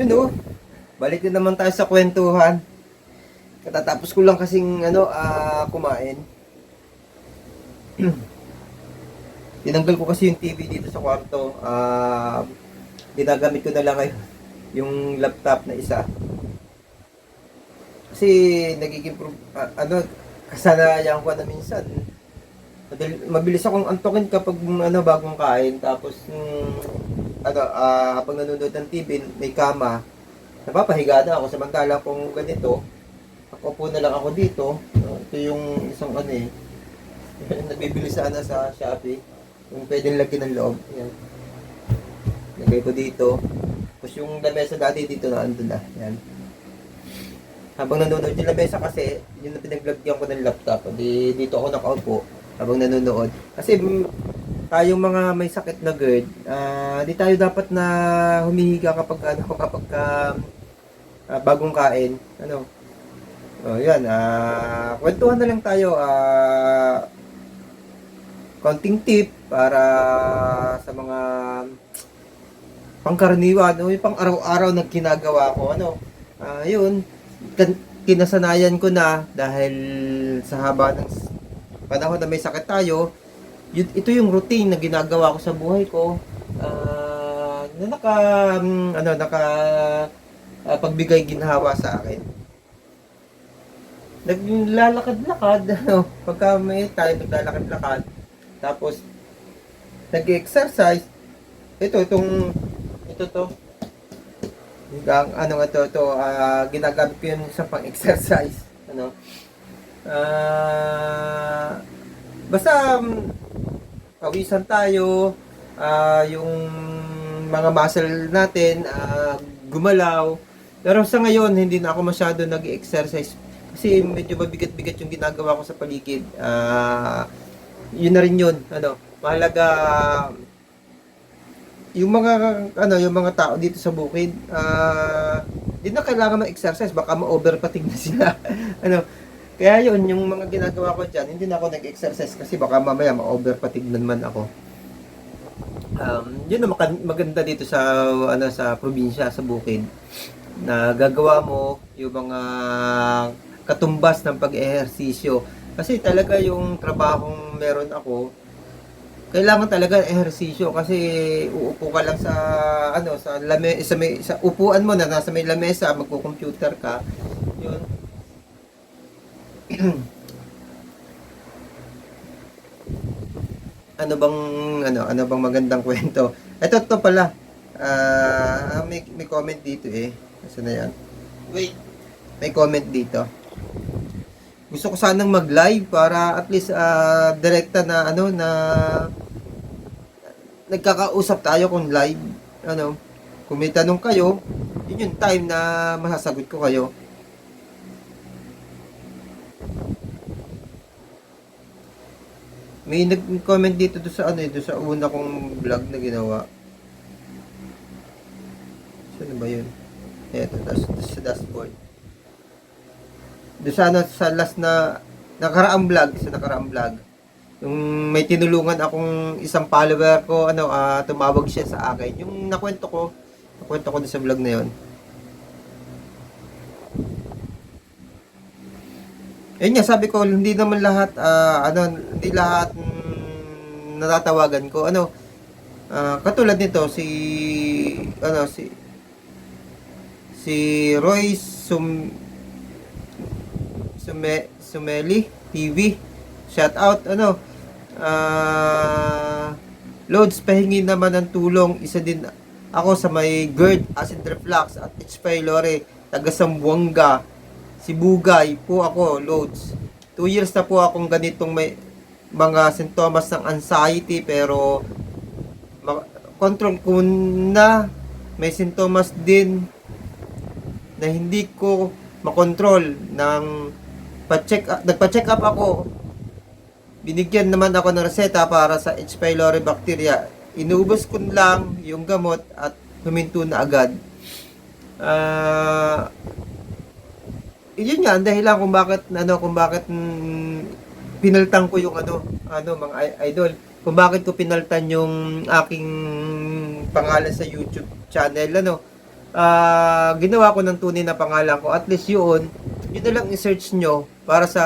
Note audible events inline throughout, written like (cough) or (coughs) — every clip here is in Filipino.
Yun oh. Balik na naman tayo sa kwentuhan. Katatapos ko lang kasing ano, ah, kumain. (clears throat) Tinanggal ko kasi yung TV dito sa kwarto. Ah, ginagamit ko na lang ngayon yung laptop na isa. Kasi nagiging ah, ano, kasanayan ko na minsan. Mabilis akong antokin kapag ano bagong kain tapos mm, ano ah kapag nanonood ng TV may kama. Napapahiga na ako. Samantala kung ganito ako po na lang ako dito. Ito yung isang ano eh (laughs) nabibili sana sa Shopee. Yung pwedeng lagyan ng loob. Yan lagay ko dito. Tapos yung lamesa dati dito na andun na. Yan habang nanonood yung lamesa kasi yun na pinaglagyan ko ng laptop. Di dito ako nakaupo habang nanonood. Kasi tayong mga may sakit na GERD ah, di tayo dapat na humihiga kapag ano kapag ah, ah, bagong kain ano? Oh yan ah kwentuhan na lang tayo ah konting tip para sa mga pangkaraniwan o yung pang araw-araw na ginagawa ko ano? Ah yun kinasanayan ko na dahil sa haba ng panahon na may sakit tayo ito yung routine na ginagawa ko sa buhay ko. Ah na naka mm, ano naka ah, pagbigay ginhawa sa akin. Naglalakad-lakad (laughs) ano pagka may time naglalakad-lakad. Tapos nag-exercise. Ito itong ito to. Hanggang ano nga to to ah, ginagamit ko yun sa pang-exercise ano. Ah basta um, pawisan tayo. Ah, yung mga muscle natin ah, gumalaw. Pero sa ngayon hindi na ako masyado nag-exercise. Kasi medyo mabigat-bigat yung ginagawa ko sa paligid. Ah yun na rin yun. Ano mahalaga yung mga ano yung mga tao dito sa bukid ah hindi na kailangan mag-exercise baka ma-overpatig na sila. (laughs) Ano kaya yun yung mga ginagawa ko diyan hindi na ako nag-exercise kasi baka mamaya ma-overpatig na naman ako. Um yun ang maganda dito sa ano sa probinsya sa bukid na gagawa mo yung mga katumbas ng pag-ehersisyo. Kasi talaga yung trabahong meron ako kailangan talaga ehersisyo kasi uupo ka lang sa ano sa lame sa may sa upuan mo na nasa may lamesa magko-computer ka. Yun (clears throat) ano bang ano ano bang magandang kwento? Ito to pala. Ah may, may comment dito eh. Nasaan na yan? Wait. May comment dito. Gusto ko sanang mag-live para at least ah, direkta na ano na nagkakausap tayo kung live ano. Kung may tanong kayo yun yung time na masasagot ko kayo may nag-comment dito do sa ano eh, sa una kong vlog na ginawa saan ba yun eto das, das sa dashboard doon sa, ano, sa last na nakaraang vlog, sa nakaraang vlog, yung may tinulungan akong isang follower ko, ano, ah, tumawag siya sa akin. Yung nakwento ko, nakwento ko doon sa vlog na yon. Ayun nga, sabi ko, hindi naman lahat, ah, ano, hindi lahat mm, natatawagan ko. Ano, ah, katulad nito, si, ano, si, si Roy Sum, Sume, Sumeli TV. Shout out ano. Ah Loads pahingi naman ng tulong. Isa din ako sa may GERD, acid reflux at H. pylori, taga Sambuanga. Si Bugay po ako, Loads. 2 years na po akong ganitong may mga sintomas ng anxiety pero control ko na may sintomas din na hindi ko makontrol ng pa-check up, nagpa-check up ako. Binigyan naman ako ng reseta para sa H. pylori bacteria. Inubos ko lang yung gamot at huminto na agad. Ah yun nga, ang dahilan kung bakit ano kung bakit mm, pinaltan ko yung ano ano mga idol kung bakit ko pinaltan yung aking pangalan sa YouTube channel ano ah, ginawa ko ng tunay na pangalan ko. At least yun, yun na lang i-search nyo para sa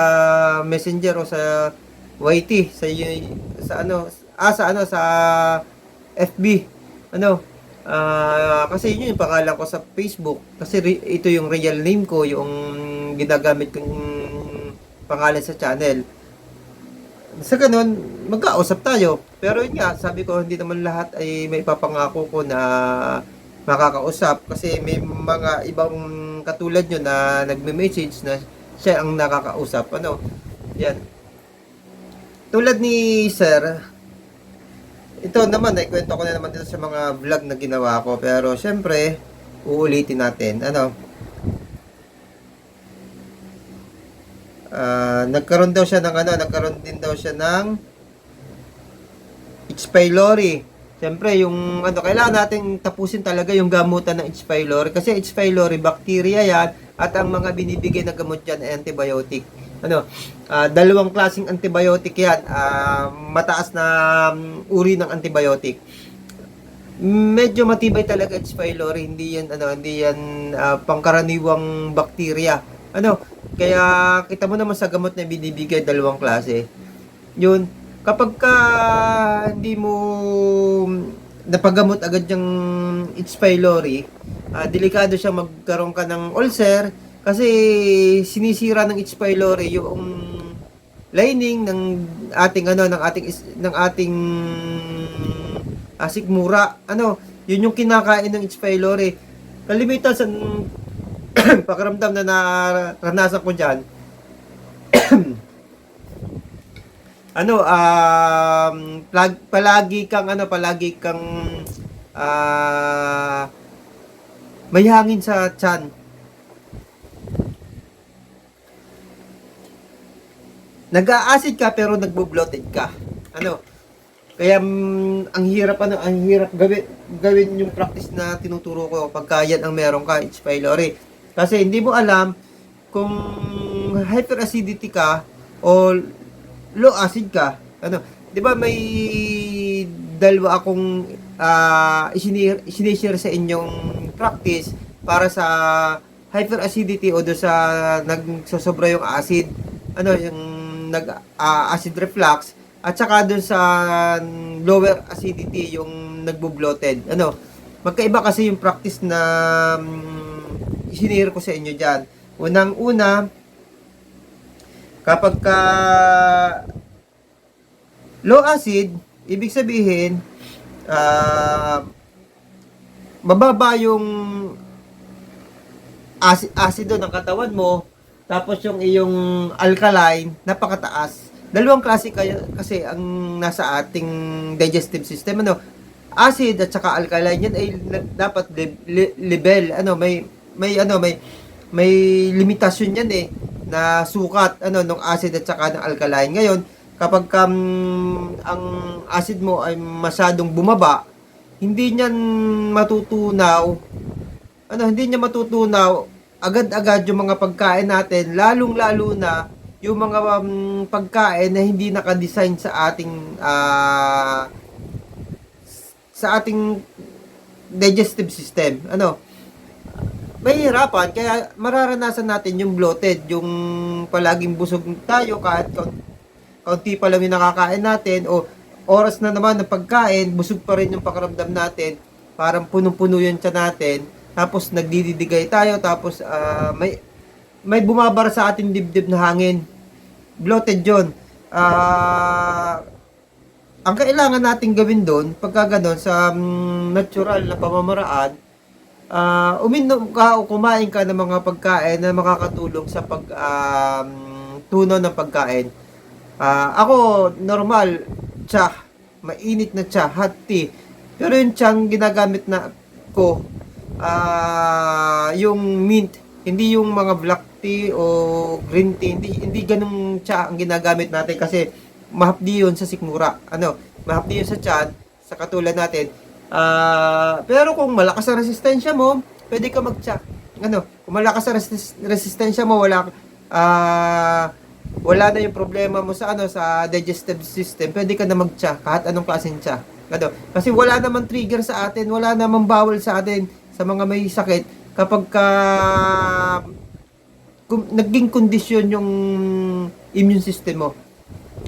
Messenger o sa YT, sa, sa ano, ah, sa ano, sa FB. Ano, ah, kasi yun yung pangalan ko sa Facebook. Kasi ito yung real name ko, yung ginagamit kong pangalan sa channel sa ganun, magkausap tayo. Pero yun nga, sabi ko, hindi naman lahat ay may papangako ko na makakausap. Kasi may mga ibang katulad nyo na nagme-message na siya ang nakakausap. Ano? Yan. Tulad ni Sir, ito naman, naikwento ko na naman dito sa mga vlog na ginawa ko. Pero syempre, uulitin natin. Ano? Ah, nagkaroon daw siya ng ano, nagkaroon din daw siya ng H. pylori. Siyempre, yung ano, kailangan nating tapusin talaga yung gamutan ng H. pylori kasi H. pylori bacteria yan at ang mga binibigay na gamot ay antibiotic. Ano, ah, dalawang klaseng antibiotic yan. Ah, mataas na um, uri ng antibiotic. Medyo matibay talaga H. pylori, hindi yan ano, hindi yan ah, pangkaraniwang bakterya. Ano, kaya kita mo naman sa gamot na binibigay dalawang klase. Yun, kapag ka hindi mo napagamot agad yung H. pylori, ah, delikado siya magkaroon ka ng ulcer kasi sinisira ng H. pylori yung lining ng ating ano ng ating ng ating ah, sikmura. Ano, yun yung kinakain ng H. pylori. Kalimitan sa (coughs) pakiramdam na naranasan ko dyan, (coughs) ano, um, plag, palagi kang, ano, palagi kang, ah, may hangin sa tiyan. Nag-a-acid ka pero nagbo-bloated ka. Ano? Kaya mm, ang hirap ano, ang hirap gawin gawin yung practice na tinuturo ko pagka yan ang meron ka, H. pylori. Kasi hindi mo alam kung hyperacidity ka o low acid ka. Ano, 'di ba may dalawa akong uh, isinishare sa inyong practice para sa hyperacidity o do sa nagsosobra yung acid. Ano, yung nag ah, acid reflux at saka dun sa lower acidity yung nagbo-bloated. Ano, magkaiba kasi yung practice na um, isinire ko sa inyo diyan. Unang-una, kapag ka low acid, ibig sabihin, ah, mababa yung acid, acido ng katawan mo, tapos yung iyong alkaline, napakataas. Dalawang klase kaya, kasi ang nasa ating digestive system, ano, acid at saka alkaline, yan ay dapat level, ano, may, may, ano, may, may limitasyon yan eh, na sukat, ano, ng acid at saka ng alkaline. Ngayon, kapag um, ang acid mo ay masyadong bumaba, hindi niyan matutunaw, ano, hindi niya matutunaw agad-agad yung mga pagkain natin, lalong-lalo na yung mga um, pagkain na hindi naka-design sa ating ah, sa ating digestive system. Ano? Mahihirapan kaya mararanasan natin yung bloated, yung palaging busog tayo kahit kaun- kaunti pa lang yung nakakain natin o oras na naman ng pagkain, busog pa rin yung pakiramdam natin, parang punong-puno yung tiyan natin, tapos nagdididigay tayo, tapos ah, may may bumabara sa ating dibdib na hangin. Bloated yun. Ah, ang kailangan nating gawin doon, pagka ganon, sa mm, natural na pamamaraan, ah uminom ka o kumain ka ng mga pagkain na makakatulong sa pag um, tunaw ng pagkain. Ah, ako, normal, tsa, mainit na tsa, hot tea. Pero yung tiyang ginagamit na ko, ah, yung mint, hindi yung mga black tea o green tea, hindi, hindi ganun tsa ang ginagamit natin kasi mahapdi yun sa sikmura. Ano, mahapdi yun sa tiyan, sa katulad natin. Ah, pero kung malakas ang resistensya mo, pwede ka mag-tsa. Ano, kung malakas ang resist- resistensya mo, wala ah wala na yung problema mo sa ano sa digestive system, pwede ka na mag-tsa kahit anong klaseng tsa. Ano, kasi wala naman trigger sa atin, wala namang bawal sa atin sa mga may sakit kapag ka kung naging kondisyon yung immune system mo.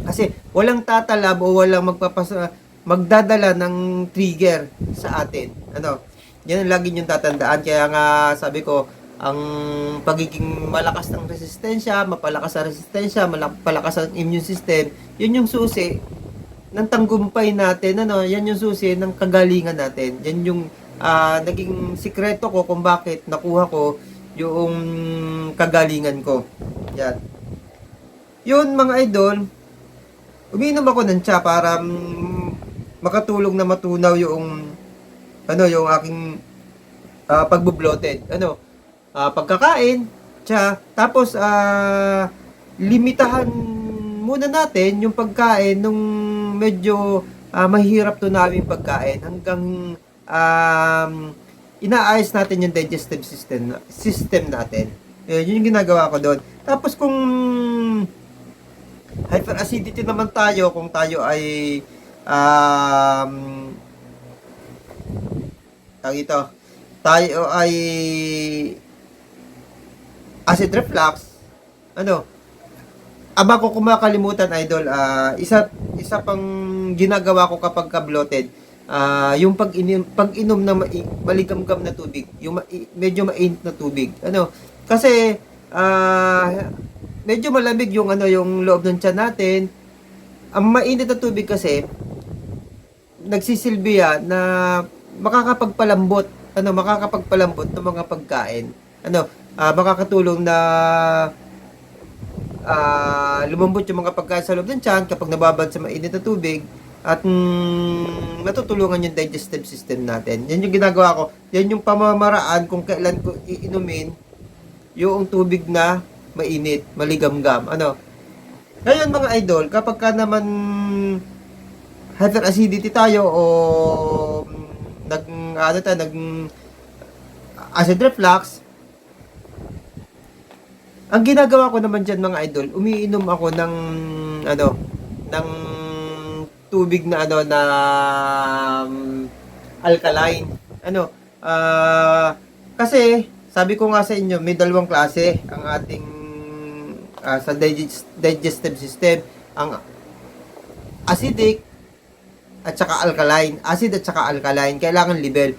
Kasi walang tatalab o walang magpapasa magdadala ng trigger sa atin. Ano? Yan ang lagi yung tatandaan. Kaya nga sabi ko, ang pagiging malakas ng resistensya, mapalakas ang resistensya, mapalakas ang immune system, yun yung susi ng tanggumpay natin, ano, yan yung susi ng kagalingan natin. Yan yung ah, naging sikreto ko kung bakit nakuha ko yung kagalingan ko. Yan. Yun mga idol, umiinom ako ng tsa para mm, makatulong na matunaw yung ano yung aking ah, pagbo-bloated. Ano? ah, pagkakain, tsa, tapos ah, limitahan muna natin yung pagkain nung medyo ah, mahirap to namin pagkain hanggang um, inaayos natin yung digestive system system natin. Yun, yun yung ginagawa ko doon. Tapos kung hyperacidity naman tayo, kung tayo ay um, tawag ito, tayo ay acid reflux, ano, aba ko kumakalimutan idol, ah, isa isa pang ginagawa ko kapag ka-bloated, ah, yung pag inom pag inom ng maligamgam na tubig, yung mai- medyo mainit na tubig. Ano? Kasi ah, medyo malamig yung ano yung loob ng tiyan natin. Ang mainit na tubig kasi nagsisilbi na makakapagpalambot, ano, makakapagpalambot ng mga pagkain. Ano, ah, makakatulong na ah, lumambot yung mga pagkain sa loob ng tiyan kapag nababad sa mainit na tubig at mm, natutulungan yung digestive system natin. Yan yung ginagawa ko. Yan yung pamamaraan kung kailan ko iinumin yung tubig na mainit, maligamgam. Ano? Ngayon mga idol, kapag ka naman hyperacidity tayo o mm, nag ano tayo, nag acid reflux, ang ginagawa ko naman diyan mga idol, umiinom ako ng ano, ng tubig na ano na um, alkaline. Ano? ah kasi sabi ko nga sa inyo, may dalawang klase ang ating ah, sa digest- digestive system, ang acidic at saka alkaline. Acid at saka alkaline, kailangan level.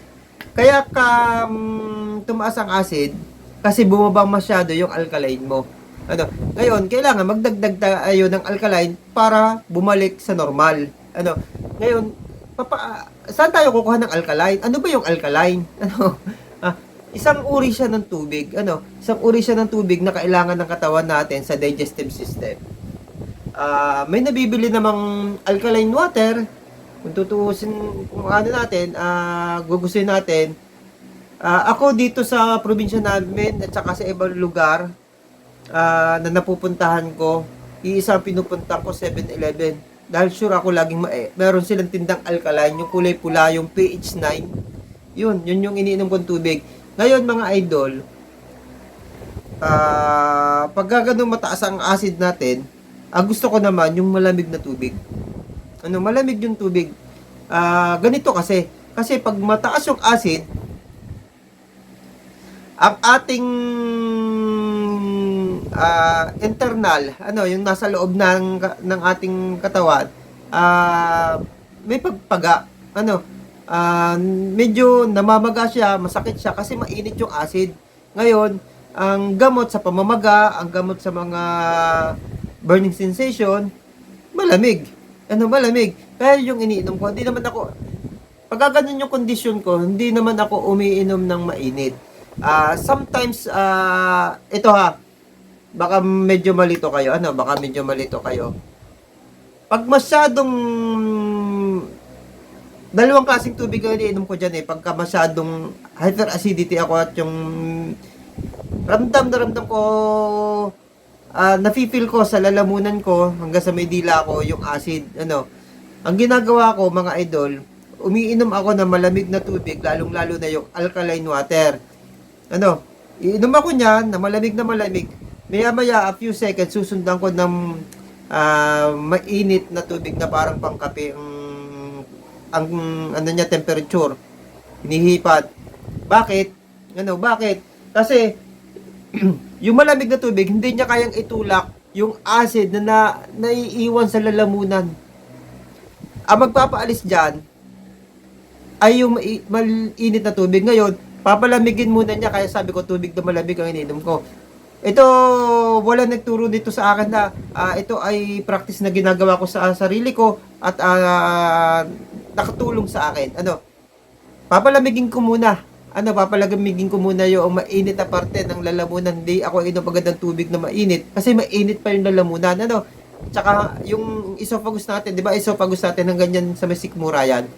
Kaya ka mm, tumaas ang acid kasi bumaba masyado yung alkaline mo. Ano? Ngayon, kailangan magdagdag tayo ng alkaline para bumalik sa normal. Ano? Ngayon, papa, saan tayo kukuha ng alkaline? Ano ba yung alkaline? (laughs) Ano? Ah, isang uri siya ng tubig. Ano? Isang uri siya ng tubig na kailangan ng katawan natin sa digestive system. Ah, may nabibili namang alkaline water. Kung tutuusin kung ano natin, ah, gugustuhin natin, Ah, ako dito sa probinsya namin at saka sa ibang lugar ah, na napupuntahan ko, iisa ang pinupunta ko 7-Eleven. Dahil sure ako laging ma- eh, meron silang tindang alkaline, yung kulay pula, yung pH 9. Yun, yun yung iniinom kong tubig. Ngayon mga idol, ah pag ganun mataas ang acid natin, ang gusto ko naman yung malamig na tubig. Ano, malamig yung tubig. Ah, ganito kasi, kasi pag mataas yung acid, ang ating ah, internal, ano, yung nasa loob ng ng ating katawan, ah, may pagpaga, ano, ah, medyo namamaga siya, masakit siya kasi mainit yung acid. Ngayon, ang gamot sa pamamaga, ang gamot sa mga burning sensation, malamig. Ano, malamig. Kaya yung iniinom ko, hindi naman ako, pag ganun yung kondisyon ko, hindi naman ako umiinom ng mainit. Ah, sometimes ah ito ha. Baka medyo malito kayo. Ano, baka medyo malito kayo. Pag masyadong dalawang klaseng tubig ang iniinom ko diyan eh. Pagka masyadong hyperacidity ako at yung ramdam na ramdam ko ah nafi-feel ko sa lalamunan ko hanggang sa may dila ko yung acid ano. Ang ginagawa ko mga idol, umiinom ako ng malamig na tubig lalong-lalo na yung alkaline water ano, iinom ako niyan na malamig na malamig. Maya-maya, a few seconds, susundan ko ng ah, mainit na tubig na parang pangkape ang, ang ano niya, temperature. Hinihipat. Bakit? Ano, bakit? Kasi, (clears throat) yung malamig na tubig, hindi niya kayang itulak yung acid na, na naiiwan sa lalamunan. Ang magpapaalis dyan, ay yung mai- mainit na tubig. Ngayon, papalamigin muna niya, kaya sabi ko, tubig na malamig ang ininom ko. Ito, wala nagturo dito sa akin na ah, ito ay practice na ginagawa ko sa sarili ko at ah, nakatulong sa akin. Ano, papalamigin ko muna. Ano, papalamigin ko muna yung mainit na parte ng lalamunan. Hindi ako inom agad ng tubig na mainit kasi mainit pa yung lalamunan. Ano, tsaka yung esophagus natin, di ba esophagus natin ng ganyan sa may sikmura yan.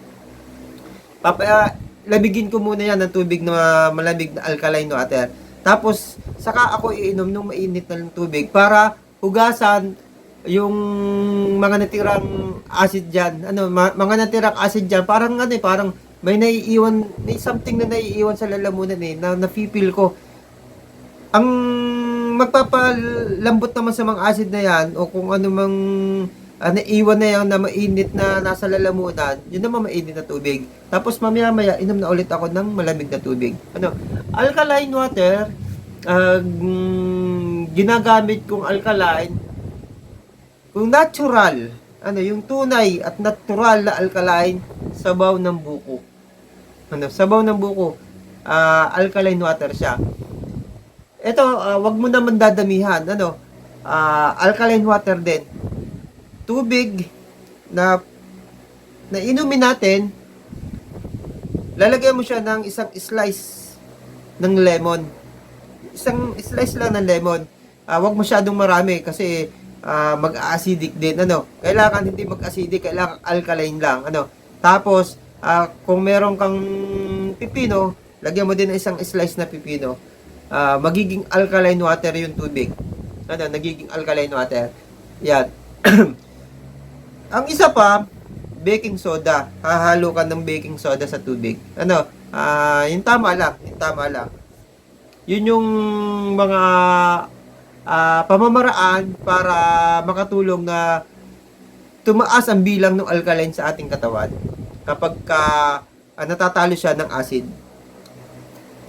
Papa, ah, lamigin ko muna yan ng tubig na malamig na alkaline water. Tapos, saka ako iinom ng mainit na tubig para hugasan yung mga natirang acid dyan. Ano, ma- mga natirang acid dyan, parang ano eh, parang may naiiwan, may something na naiiwan sa lalamunan eh, na nafe-feel ko. Ang magpapalambot naman sa mga acid na yan, o kung ano mang ah, naiwan na yan na mainit na nasa lalamunan, yun naman mainit na tubig. Tapos mamaya maya, inom na ulit ako ng malamig na tubig. Ano, alkaline water, mm, ginagamit kong alkaline, kung natural, ano, yung tunay at natural na alkaline, sabaw ng buko. Ano, sabaw ng buko, ah, alkaline water siya. Ito, ah, wag mo naman dadamihan, ano, ah, alkaline water din. Tubig na na inumin natin, lalagyan mo siya ng isang slice ng lemon. Isang slice lang ng lemon. Ah, wag masyadong marami kasi ah, mag-acidic din ano. Kailangan hindi mag-acidic, kailangan alkaline lang ano. Tapos ah, kung meron kang pipino, lagyan mo din ng isang slice na pipino. Ah, magiging alkaline water yung tubig. Ano, nagiging alkaline water. Yan. (clears throat) Ang isa pa, baking soda. Hahalo ka ng baking soda sa tubig. Ano, ah, yung tama lang, yung tama lang. Yun yung mga ah, pamamaraan para makatulong na tumaas ang bilang ng alkaline sa ating katawan kapag ka ah, natatalo siya ng acid.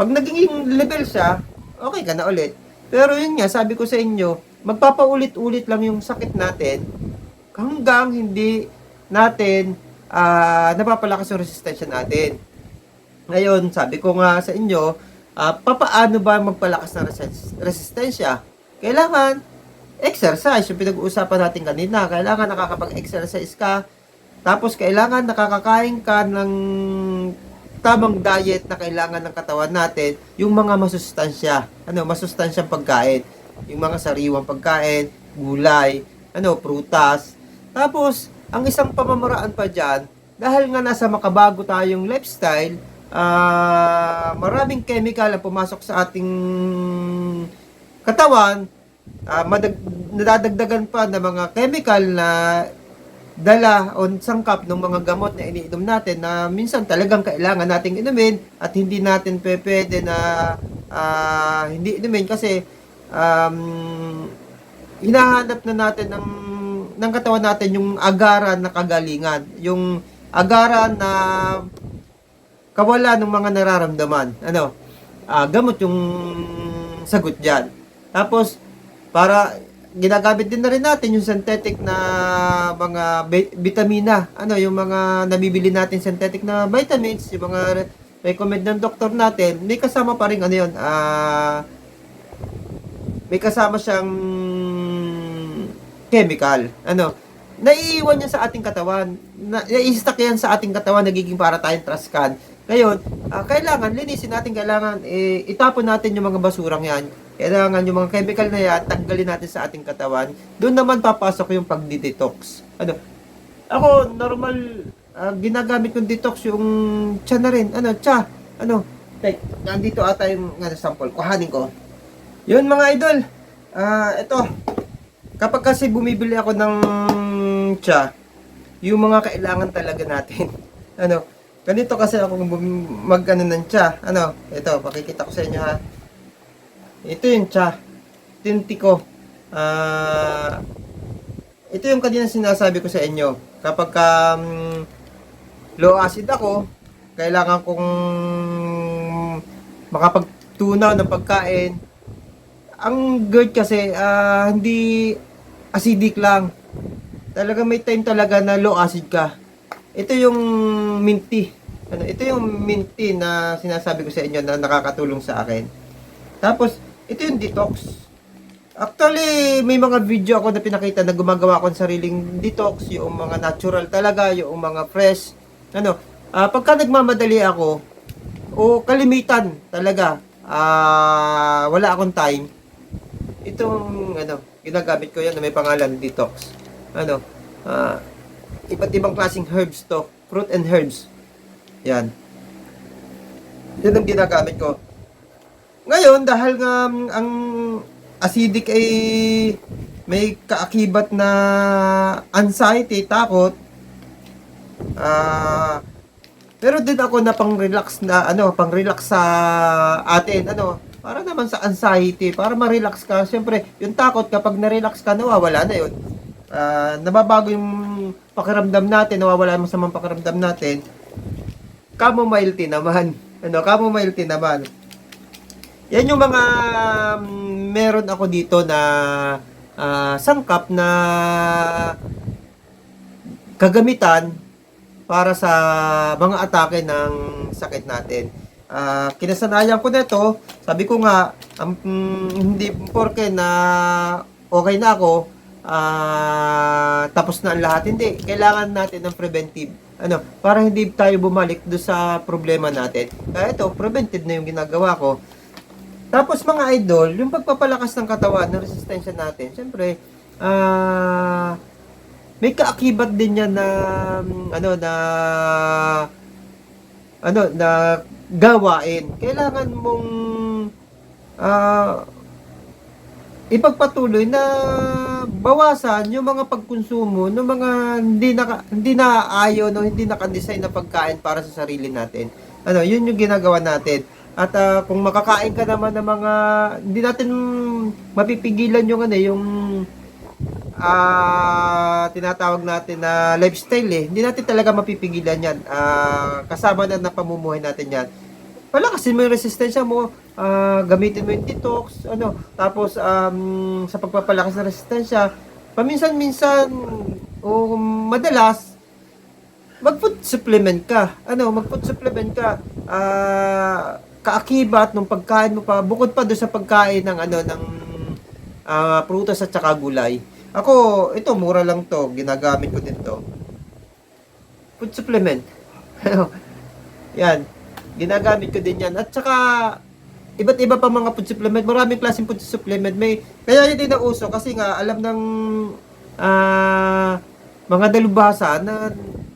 Pag naging level siya, okay ka na ulit. Pero yun nga, sabi ko sa inyo, magpapaulit-ulit lang yung sakit natin hanggang hindi natin ah, napapalakas yung resistensya natin. Ngayon, sabi ko nga sa inyo, ah, papaano ba magpalakas ng resist- resistensya? Kailangan exercise, yung pinag-uusapan natin kanina. Kailangan nakakapag-exercise ka. Tapos, kailangan nakakakain ka ng tamang diet na kailangan ng katawan natin, yung mga masustansya. Ano, masustansyang pagkain. Yung mga sariwang pagkain, gulay, ano, prutas. Tapos, ang isang pamamaraan pa dyan, dahil nga nasa makabago tayong lifestyle, ah maraming chemical ang pumasok sa ating katawan, ah, madag- nadadagdagan pa ng mga chemical na dala o sangkap ng mga gamot na iniinom natin na minsan talagang kailangan nating inumin at hindi natin pwede na ah, hindi inumin kasi um, hinahanap na natin ng ng katawan natin yung agaran na kagalingan, yung agaran na kawalan ng mga nararamdaman. Ano? Ah, gamot yung sagot diyan. Tapos para ginagamit din na rin natin yung synthetic na mga vitamina. Ano, yung mga nabibili natin synthetic na vitamins, yung mga re- recommend ng doktor natin, may kasama pa rin ano yun, ah may kasama siyang chemical. Ano, naiiwan niya sa ating katawan. Na, nai-stack yan sa ating katawan, nagiging para tayong trascan. Ngayon, ah, kailangan, linisin natin, kailangan, eh, itapon natin yung mga basurang yan. Kailangan yung mga chemical na yan, tanggalin natin sa ating katawan. Doon naman papasok yung pagdi-detox. Ano, ako, normal, ah, ginagamit kong detox yung tsa na rin. Ano, tsa, ano, like, nandito ata yung nga, sample, kuhanin ko. Yun mga idol, ah, ito, kapag kasi bumibili ako ng tsa, yung mga kailangan talaga natin. (laughs) ano, ganito kasi ako mag ano ng tsa. Ano, ito, pakikita ko sa inyo ha. Ito yung tsa. Tinti ko. Ah, ito yung kanina sinasabi ko sa inyo. Kapag um, low acid ako, kailangan kong makapagtunaw ng pagkain. Ang GERD kasi, ah, hindi acidic lang. Talaga may time talaga na low acid ka. Ito yung minty. Ano, ito yung minty na sinasabi ko sa inyo na nakakatulong sa akin. Tapos, ito yung detox. Actually, may mga video ako na pinakita na gumagawa ako ng sariling detox, yung mga natural talaga, yung mga fresh. Ano, ah, pagka nagmamadali ako, o kalimitan talaga, ah, wala akong time, itong, ano, ginagamit ko yan na may pangalan, detox. Ano, ah, iba't ibang klaseng herbs to, fruit and herbs. Yan. Yan ang ginagamit ko. Ngayon, dahil nga mm, ang acidic ay may kaakibat na anxiety, takot, ah, pero din ako na pang-relax na, ano, pang-relax sa atin, ano, para naman sa anxiety, para ma-relax ka. Siyempre, yung takot, kapag na-relax ka, nawawala na yun. Ah, nababago yung pakiramdam natin, nawawala yung masamang pakiramdam natin. Chamomile tea naman. (laughs) Ano, chamomile tea naman. Yan yung mga mm, meron ako dito na ah, sangkap na kagamitan para sa mga atake ng sakit natin. Ah, kinasanayan ko nito, sabi ko nga, mm, hindi porke na okay na ako, ah, tapos na ang lahat. Hindi, kailangan natin ng preventive. Ano, para hindi tayo bumalik do sa problema natin. Kaya ito, preventive na yung ginagawa ko. Tapos mga idol, yung pagpapalakas ng katawan, ng resistensya natin, syempre, ah, may kaakibat din yan na, mm, ano, na, ano, na gawain. Kailangan mong, ah, ipagpatuloy na bawasan yung mga pagkonsumo ng mga hindi na hindi na ayon o hindi naka-design na pagkain para sa sarili natin. Ano, yun yung ginagawa natin. At ah, kung makakain ka naman ng mga hindi natin mapipigilan yung ano, yung ah tinatawag natin na lifestyle eh. Hindi natin talaga mapipigilan 'yan. Ah, kasama na na pamumuhay natin 'yan. Palakasin mo yung resistensya mo, ah, gamitin mo yung detox, ano, tapos um, sa pagpapalakas ng resistensya, paminsan-minsan o madalas mag-food supplement ka. Ano, mag-food supplement ka. Ah, kaakibat ng pagkain mo pa bukod pa do sa pagkain ng ano ng ah, prutas at saka gulay. Ako, ito mura lang to, ginagamit ko din to. Food supplement. (laughs) yan. Ginagamit ko din yan. At saka iba't iba pa mga food supplement. Maraming klaseng food supplement. May kaya yun din nauso kasi nga alam ng ah, mga dalubhasa na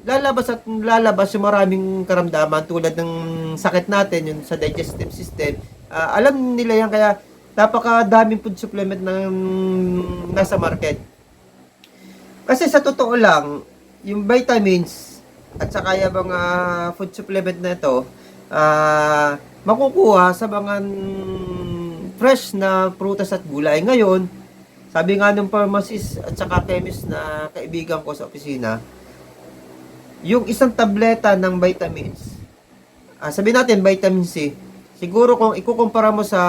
lalabas at lalabas yung maraming karamdaman tulad ng sakit natin yung sa digestive system. Ah, alam nila yan kaya napakadaming food supplement ng nasa market. Kasi sa totoo lang, yung vitamins at saka yung mga food supplement na ito, ah, makukuha sa mga fresh na prutas at gulay. Ngayon, sabi nga ng pharmacist at saka chemist na kaibigan ko sa opisina, yung isang tableta ng vitamins, ah, sabi natin vitamin C, siguro kung ikukumpara mo sa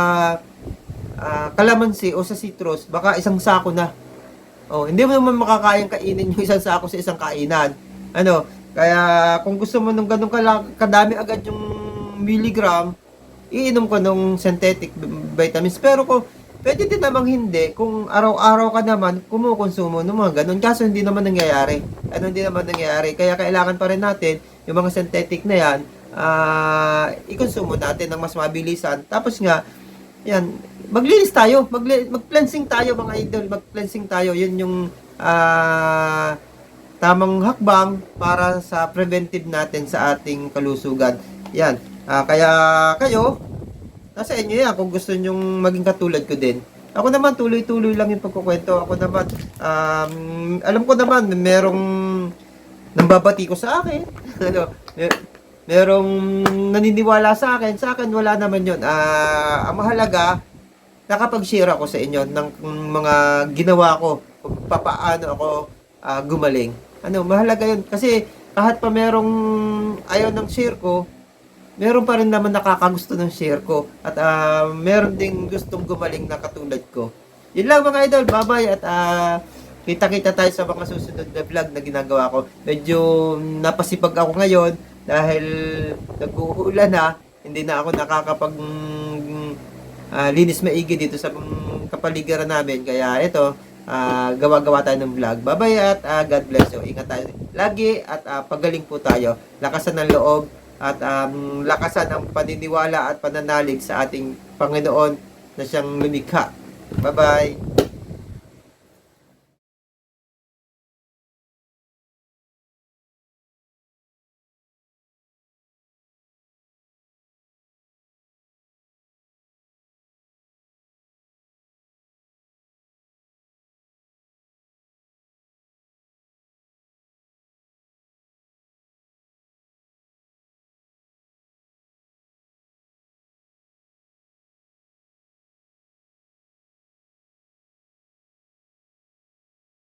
ah, kalamansi o sa citrus, baka isang sako na. Oh, hindi mo naman makakayang kainin yung isang sako sa isang kainan. Ano? Kaya kung gusto mo nung ganun kala- kadami agad yung milligram, iinom ko nung synthetic vitamins. Pero kung pwede din namang hindi, kung araw-araw ka naman kumukonsumo ng mga ganun. Kaso hindi naman nangyayari. Ano hindi naman nangyayari. Kaya kailangan pa rin natin yung mga synthetic na yan, ah ikonsumo natin ng mas mabilisan. Tapos nga, yan, maglinis tayo, magli- mag-cleansing tayo mga idol, mag-cleansing tayo. Yun yung ah, tamang hakbang para sa preventive natin sa ating kalusugan. Yan. Ah, kaya kayo, nasa inyo yan kung gusto nyong maging katulad ko din. Ako naman, tuloy-tuloy lang yung pagkukwento. Ako naman, um, alam ko naman, merong nambabati ko sa akin. (laughs) ano, merong naniniwala sa akin. Sa akin, wala naman yun. Ah, ang mahalaga, nakapag-share ako sa inyo ng mga ginawa ko. Papaano ako ah, gumaling. Ano, mahalaga yun. Kasi kahit pa merong ayaw ng share ko, meron pa rin naman nakakagusto ng share ko at ah, meron ding gustong gumaling na katulad ko. Yun lang mga idol, bye-bye at ah, kita-kita tayo sa mga susunod na vlog na ginagawa ko. Medyo napasipag ako ngayon dahil nag-uulan na, hindi na ako nakakapag ah, linis maigi dito sa kapaligiran namin. Kaya ito, ah, gawa-gawa tayo ng vlog. Bye-bye at ah, God bless you. Ingat tayo lagi at ah, pagaling po tayo. Lakasan ng loob at um, lakasan ang paniniwala at pananalig sa ating Panginoon na siyang lumikha. Bye-bye.